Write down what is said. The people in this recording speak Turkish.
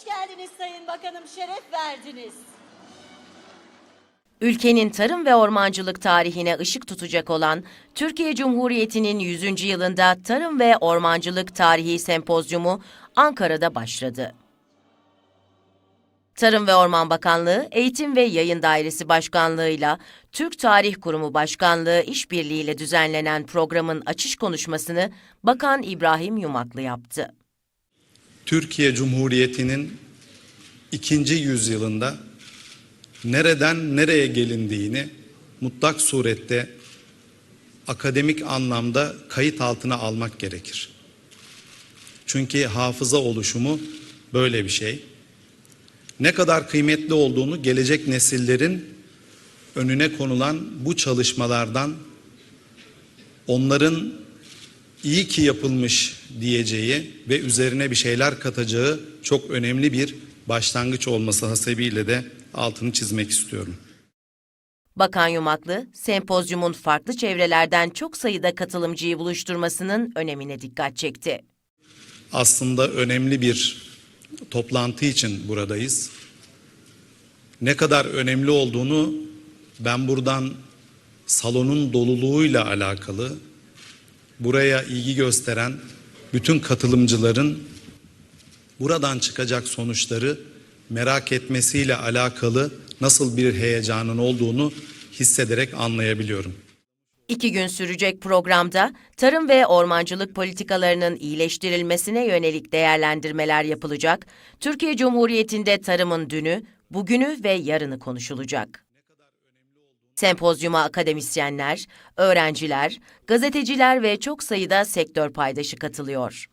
Hoş geldiniz Sayın Bakanım, şeref verdiniz. Ülkenin tarım ve ormancılık tarihine ışık tutacak olan Türkiye Cumhuriyeti'nin 100. yılında Tarım ve Ormancılık Tarihi Sempozyumu Ankara'da başladı. Tarım ve Orman Bakanlığı, Eğitim ve Yayın Dairesi Başkanlığı'yla Türk Tarih Kurumu Başkanlığı işbirliğiyle düzenlenen programın açış konuşmasını Bakan İbrahim Yumaklı yaptı. Türkiye Cumhuriyeti'nin ikinci yüzyılında nereden nereye gelindiğini mutlak surette akademik anlamda kayıt altına almak gerekir. Çünkü hafıza oluşumu böyle bir şey. Ne kadar kıymetli olduğunu gelecek nesillerin önüne konulan bu çalışmalardan onların iyi ki yapılmış diyeceği ve üzerine bir şeyler katacağı çok önemli bir başlangıç olması hasebiyle de altını çizmek istiyorum. Bakan Yumaklı, sempozyumun farklı çevrelerden çok sayıda katılımcıyı buluşturmasının önemine dikkat çekti. Aslında önemli bir toplantı için buradayız. Ne kadar önemli olduğunu ben buradan salonun doluluğuyla alakalı buraya ilgi gösteren bütün katılımcıların buradan çıkacak sonuçları merak etmesiyle alakalı nasıl bir heyecanın olduğunu hissederek anlayabiliyorum. İki gün sürecek programda tarım ve ormancılık politikalarının iyileştirilmesine yönelik değerlendirmeler yapılacak, Türkiye Cumhuriyeti'nde tarımın dünü, bugünü ve yarını konuşulacak. Sempozyuma akademisyenler, öğrenciler, gazeteciler ve çok sayıda sektör paydaşı katılıyor.